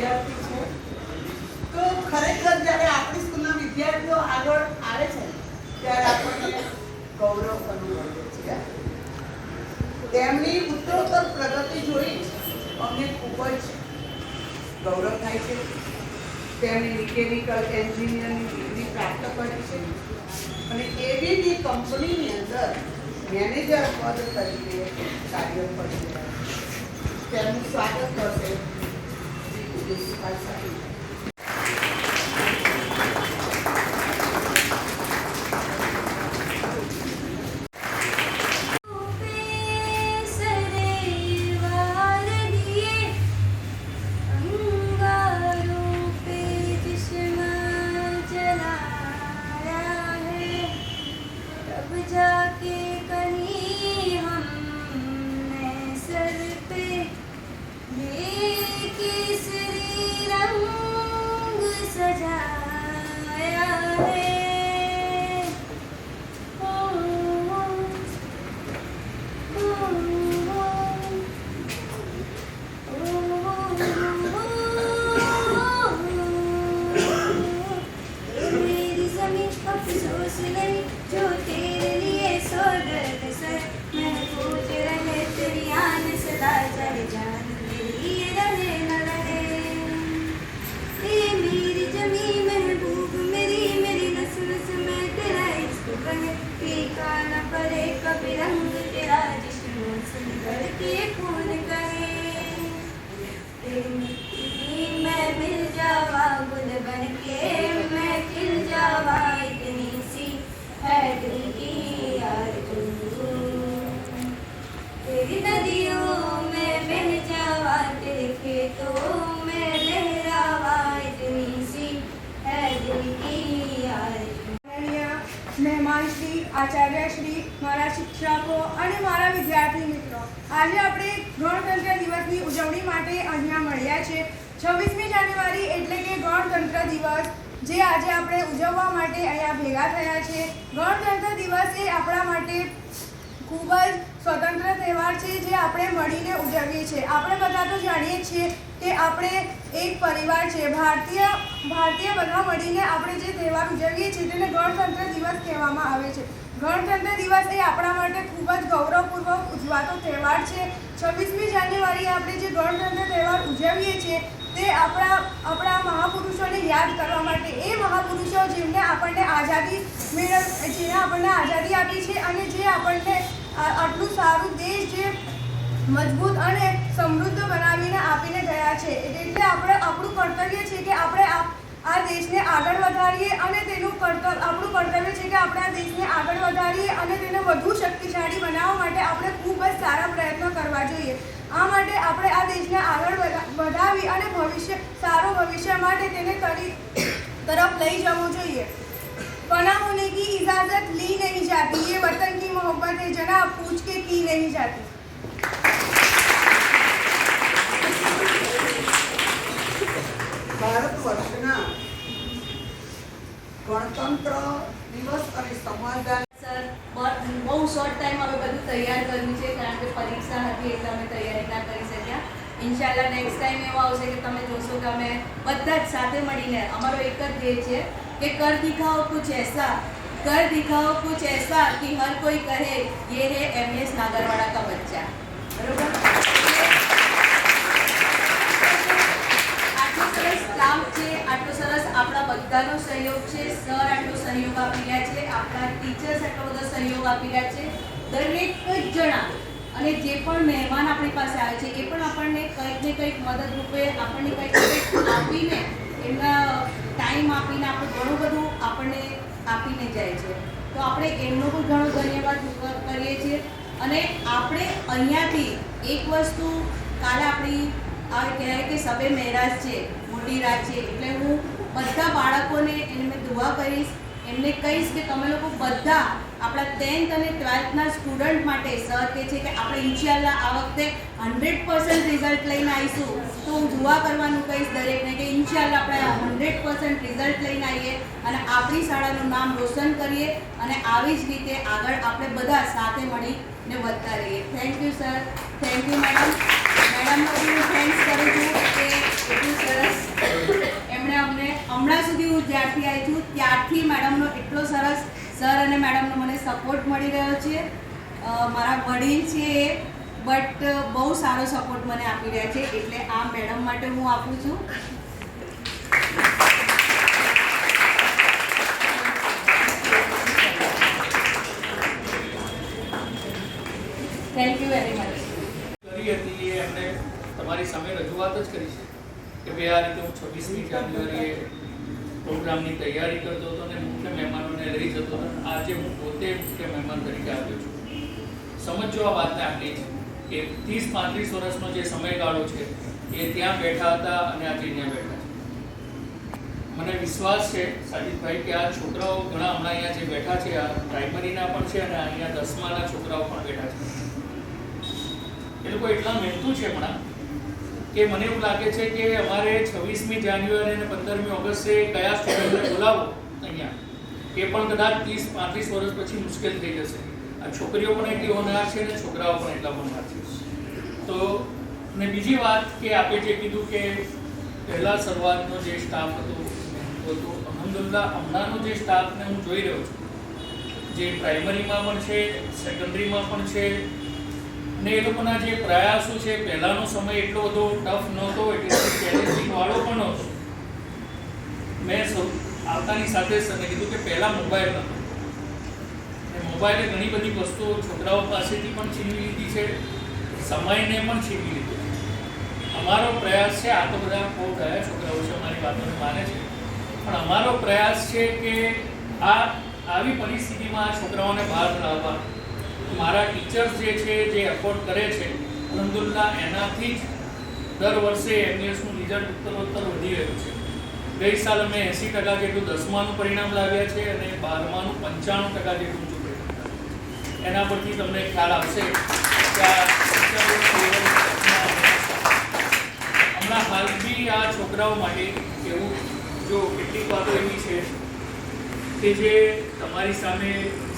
વિદ્યાર્થી છે. તો ખરેખર જ્યારે આપણી સ્કૂલના વિદ્યાર્થીઓ આગળ આવે છે, ત્યારે આપણને ગૌરવ અનુભવીએ છે. તેમની ઉત્તરોત્તર પ્રગતિ જોઈ ખૂબ જ ગૌરવ થાય છે. તેમણે મિકેનિકલ એન્જિનિયરની પ્રાપ્ત કરી છે. અને એવી કંપનીની અંદર મેનેજર પદ તરીકે કાર્ય કરી રહ્યા સ્વાગત કરશે. desses pais saíram. મહેમાનશ્રી, આચાર્યશ્રી, મારા શિક્ષકો અને મારા વિદ્યાર્થી મિત્રો, આજે આપણે ગણતંત્ર દિવસની ઉજવણી માટે અહીંયા મળ્યા છે. છવ્વીસમી જાન્યુઆરી એટલે કે ગણતંત્ર દિવસ, જે આજે આપણે ઉજવવા માટે અહીંયા ભેગા થયા છે. ગણતંત્ર દિવસ એ આપણા માટે ખૂબ જ સ્વતંત્ર તહેવાર છે જે આપણે મળીને ઉજવીએ છીએ. આપણે બધા તો જાણીએ છીએ કે આપણે એક પરિવાર છે. ભારતીય ભારતીય બધા મળીને આપણે જે તહેવાર ઉજવીએ છીએ તેને ગણતંત્ર દિવસ કહેવામાં આવે છે. ગણતંત્ર દિવસ એ આપણા માટે ખૂબ જ ગૌરવપૂર્વક ઉજવાતો તહેવાર છે. છવ્વીસમી જાન્યુઆરી આપણે જે ગણતંત્ર તહેવાર ઉજવીએ છીએ તે આપણા આપણા મહાપુરુષોને યાદ કરવા માટે એ મહાપુરુષો જેમને આપણને આઝાદી મેળવ, જેને આપણને આઝાદી આપી છે અને જે આપણને આટલું સારું દેશ જે મજબૂત અને સમૃદ્ધ બનાવીને આપીને ગયા છે. એટલે આપણે આપણું કર્તવ્ય છે કે આપણે આ દેશને આગળ વધારીએ અને તેનું કર્તવ્ય આપણું કર્તવ્ય છે કે આપણે આ દેશને આગળ વધારીએ અને તેને વધુ શક્તિશાળી બનાવવા માટે આપણે ખૂબ જ સારા પ્રયત્નો કરવા જોઈએ. આ માટે આપણે આ દેશને આગળ વધા- વધાવી અને ભવિષ્ય સારું ભવિષ્ય માટે તેને તરી તરફ લઈ જવું જોઈએ. पना होने की इजाजत ली नहीं जाती ये वतन की मोहब्बत है जनाब पूछ के की नहीं जाती ભારત વર્ષના ગણતંત્ર દિવસ અને સમાધાન સર બ- બહુ શોર્ટ ટાઈમ અમે બધું તૈયાર કર્યું છે કારણ કે પરીક્ષા હતી એટલે અમે તૈયારી ના કરી શક્યા ઇન્શાલ્લાહ નેક્સ્ટ ટાઈમ એવો આવશે કે તમે જોશો કે અમે બધા જ સાથે મળીને અમારો એક જ ધ્યેય છે કે કર દિખાઓ કુછ એસા કર દિખાઓ કુછ એસા કે હર કોઈ કહે ये है एम एस नागरवाड़ा का बच्चा બરોબર આટલો સરસ સ્ટાફ છે આટલો સરસ આપણા બધાનો સહયોગ છે સર આટલો સહયોગ આપી રહ્યા છે આપણા ટીચર્સ આટલો બધો સહયોગ આપી રહ્યા છે દરેક જ જણા અને જે પણ મહેમાન આપણી પાસે આવે છે એ પણ આપણને કંઈક ને કંઈક મદદરૂપે આપણને કંઈક ને કંઈક આપીને એમના ટાઈમ આપીને આપણે ઘણું બધું આપણને આપીને જાય છે. તો આપણે એમનો પણ ઘણો ધન્યવાદ કરીએ છીએ. અને આપણે અહીંયાથી એક વસ્તુ કાલે આપણી આ કહેવાય કે સબે મહેરાજ છે, મોટી રાત છે. એટલે હું બધા બાળકોને એને મેં દુઆ કરીશ. એમને કહીશ કે તમે લોકો બધા આપણા ટેન્થ અને ટ્વેલ્થના સ્ટુડન્ટ માટે સર કે છે કે આપણે ઇન્શાલ્લાહ આ વખતે હંડ્રેડ પર્સન્ટ રિઝલ્ટ લઈને આવીશું. તો હું દુઆ કરવાનું કહીશ દરેકને કે ઇન્શાલ્લાહ આપણે હંડ્રેડ પર્સન્ટ રિઝલ્ટ લઈને આવીએ અને આપણી શાળાનું નામ રોશન કરીએ અને આવી જ રીતે આગળ આપણે બધા સાથે મળીને વધતા રહીએ. Thank you sir thank you madam મેડમનો હું થેન્ક્સ કરું છું કે એટલું સરસ જ્યારથી આવી છું ત્યારથી મેડમનો એટલો સરસ સર અને મેડમનો મને સપોર્ટ મળી રહ્યો છે. મારા વડીલ છે એ બટ બહુ સારો સપોર્ટ મને આપી રહ્યા છે. એટલે આ મેડમ માટે હું આપું છું. થેન્ક યુ વેરી મચ કરી હતી એ એમણે તમારી સામે રજૂઆત જ કરી છે કે ભાઈ આ રીતે હું છવ્વીસમી જાન્યુઆરીએ પ્રોગ્રામની તૈયારી કરતો હતો અને મુખ્ય મહેમાનોને લઈ જતો હતો. આજે હું પોતે મુખ્ય મહેમાન તરીકે આવ્યો છું. સમજો આ વાતને આપણી કે ત્રીસ પાંત્રીસ વર્ષનો જે સમયગાળો છે એ ત્યાં બેઠા હતા અને આજે ત્યાં બેઠા છે. મને વિશ્વાસ છે સાજીદભાઈ કે આ છોકરાઓ ઘણા હમણાં અહીંયા જે બેઠા છે, આ પ્રાઇમરીના પણ છે અને અહીંયા દસમાના છોકરાઓ પણ બેઠા છે. એ લોકો એટલા મહેનતુ છે હમણાં કે મને એવું લાગે છે કે અમારે છવ્વીસમી જાન્યુઆરી અને પંદરમી ઓગસ્ટે કયા સ્ટુડન્ટને બોલાવો અહીંયા? એ પણ કદાચ ત્રીસ, પાંત્રીસ વર્ષ પછી મુશ્કેલ થઈ જશે. આ છોકરીઓ પણ એટલી હોનાર છે અને છોકરાઓ પણ એટલા હોનાર છે. તો અને બીજી વાત કે આપે જે કીધું કે પહેલા શરૂઆતનો જે સ્ટાફ હતો તો અલહમદુલ્લા હમણાંનો જે સ્ટાફને હું જોઈ રહ્યો છું. જે પ્રાઇમરીમાં પણ છે સેકન્ડરીમાં પણ છે ને એ લોકોના જે પ્રયાસો છે, પહેલાનો સમય એટલો બધો ટફ નહોતો, એટલે વાળો પણ હતો મેં આવતાની સાથે જ તમને કીધું કે પહેલા મોબાઈલ નહોતો. ને મોબાઈલે ઘણી બધી વસ્તુઓ છોકરાઓ પાસેથી પણ છીનવી લીધી છે, સમયને પણ છીનવી લીધો અમારો પ્રયાસ છે, આ તો બધા બહુ ગયા, છોકરાઓ છે, અમારી વાતોને માને છે. પણ અમારો પ્રયાસ છે કે આ, આવી પરિસ્થિતિમાં આ છોકરાઓને બહાર લાવવા. મારા ટીચર્સ જે છે, જે એફોર્ડ કરે છે અલહમદુલ્લા એનાથી જ દર વર્ષે એમએસનું રિઝલ્ટ ઉત્તરોત્તર વધી રહ્યું છે ગઈ સાલ અમે એંસી ટકા જેટલું દસમાનું પરિણામ લાવ્યા છે અને બારમાનું પંચાણું ટકા જેટલું છે. એના પરથી તમને ખ્યાલ આવશે હમણાં હાલ બી આ છોકરાઓ માટે એવું જો કેટલીક વાતો એવી છે કે જે તમારી સામે,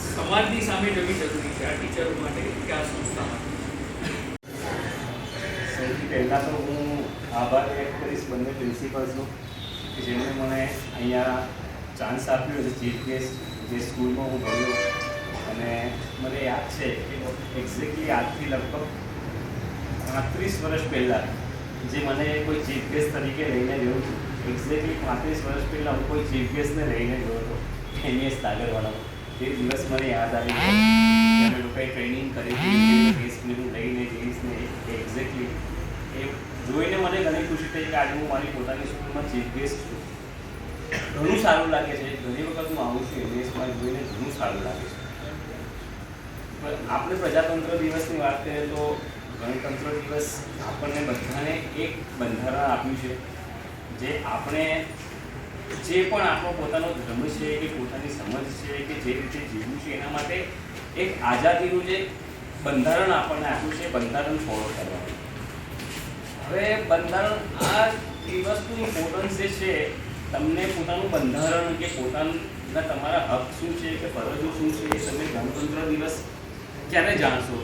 સમાજની સામે જવી જરૂરી ટીચરો માટે સૌથી પહેલાં તો હું આભાર વ્યક્ત કરીશ બંને પ્રિન્સિપલ્સનો કે જેમણે મને અહીંયા ચાન્સ આપ્યો છે ગેસ્ટ જે સ્કૂલમાં હું ભણ્યો. અને મને યાદ છે કે એક્ઝેક્ટલી આજથી લગભગ પાંત્રીસ વર્ષ પહેલાં જે મને કોઈ ગેસ્ટ તરીકે લઈને ગયો છું એક્ઝેક્ટલી પાંત્રીસ વર્ષ પહેલાં હું કોઈ ચીફ ગેસ્ટને લઈને ગયો હતો એમએસ સાગરવાળાનો તે દિવસ મને યાદ આવી અમે લોકોએ ટ્રેનિંગ કરી હતી ગેસ્ટને લઈને જઈશ એક્ઝેક્ટલી એ જોઈને મને ઘણી ખુશી થઈ કે આજે હું મારી પોતાની સ્કૂલમાં ચીફ ગેસ્ટ છું. ઘણું સારું લાગે છે. ઘણી વખત હું આવું છું એમએસમાં જોઈને ઘણું સારું લાગે છે. પણ આપણે પ્રજાતંત્ર દિવસની વાત કરીએ તો ગણતંત્ર દિવસ આપણને બધાને એક બંધારણ આપ્યું છે જે આપણે જે પણ આપણો પોતાનો ધર્મ છે કે પોતાની સમજ છે કે જે રીતે જીવવું છે એના માટે એક આઝાદીનું જે બંધારણ આપણને આપ્યું છે બંધારણ ફોલો કરવાનું. હવે બંધારણ આ દિવસનું ઇમ્પોર્ટન્સ જે છે, તમને પોતાનું બંધારણ કે પોતાના તમારા હક શું છે કે ફરજો શું છે એ તમે ગણતંત્ર દિવસ ક્યારે જાણશો?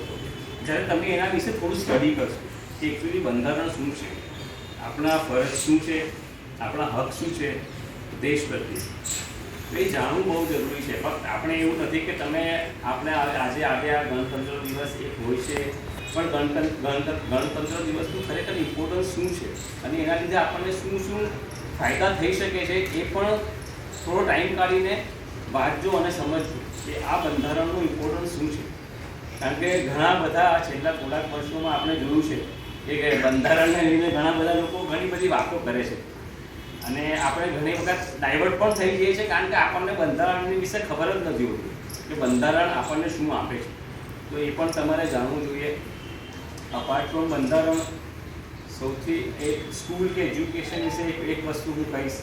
જ્યારે તમે એના વિશે થોડું સ્ટડી કરશો, કે એકચ્યુઅલી બંધારણ શું છે? આપણા ફરજ શું છે? આપણા હક શું છે? દેશ પ્રત્યે. એ જાણવું બહુ જરૂરી છે. ફક્ત આપણે એવું નથી કે તમે આપણે આજે આજે આ ગણતંત્ર દિવસ એક હોય છે. પણ ગણતંત્ર ગણતંત્ર દિવસનું ખરેખર ઇમ્પોર્ટન્સ શું છે? અને એના લીધે આપણને શું શું ફાયદા થઈ શકે છે એ પણ થોડો ટાઈમ કાઢીને વાંચજો અને સમજજો કે આ બંધારણનું ઇમ્પોર્ટન્સ શું છે. કારણ કે ઘણા બધા છેલ્લા થોડાક વર્ષોમાં આપણે જોયું છે કે બંધારણને લઈને ઘણા બધા લોકો ઘણી બધી વાતો કરે છે. અને આપણે ઘણી વખત ડાયવર્ટ પણ થઈ જઈએ છીએ કારણ કે આપણને બંધારણની વિશે ખબર જ નથી હોતી કે બંધારણ આપણને શું આપે છે. તો એ પણ તમારે જાણવું જોઈએ. અપાર્ટ ફ્રોમ બંધારણ, સૌથી એક સ્કૂલ કે એજ્યુકેશન વિશે એક વસ્તુ હું કહીશ.